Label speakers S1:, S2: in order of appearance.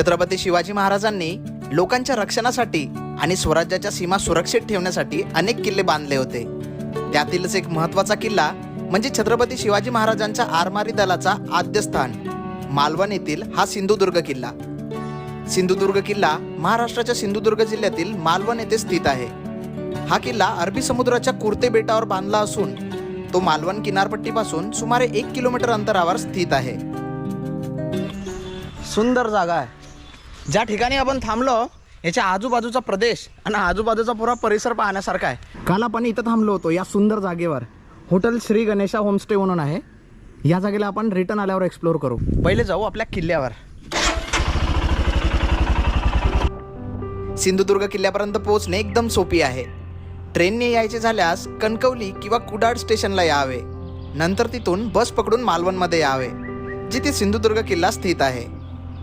S1: छत्रपती शिवाजी महाराजांनी लोकांच्या रक्षणासाठी आणि स्वराज्याच्या सीमा सुरक्षित ठेवण्यासाठी अनेक किल्ले बांधले होते. त्यातीलच एक महत्त्वाचा किल्ला म्हणजे छत्रपती शिवाजी महाराजांच्या आरमारी दलाचा आद्यस्थान मालवण येथील हा सिंधुदुर्ग किल्ला. सिंधुदुर्ग किल्ला महाराष्ट्राच्या सिंधुदुर्ग जिल्ह्यातील मालवण येथे स्थित आहे. हा किल्ला अरबी समुद्राच्या कुर्ते बेटावर बांधला असून तो मालवण किनारपट्टीपासून सुमारे एक किलोमीटर अंतरावर स्थित आहे. सुंदर जागा आहे. ज्या ठिकाणी आपण थांबलो याच्या आजूबाजूचा प्रदेश आणि आजूबाजूचा पुरा परिसर पाहण्यासारखा आहे. काल आपण इथं थांबलो होतो या सुंदर जागेवर. हॉटेल श्री गणेशा होमस्टे म्हणून आहे. या जागेला आपण रिटर्न आल्यावर एक्सप्लोअर करू. पहिले जाऊ आपल्या किल्ल्यावर. सिंधुदुर्ग किल्ल्यापर्यंत पोहोचणे एकदम सोपी आहे. ट्रेनने यायचे झाल्यास कणकवली किंवा कुडाळ स्टेशनला यावे. नंतर तिथून बस पकडून मालवणमध्ये यावे जिथे सिंधुदुर्ग किल्ला स्थित आहे.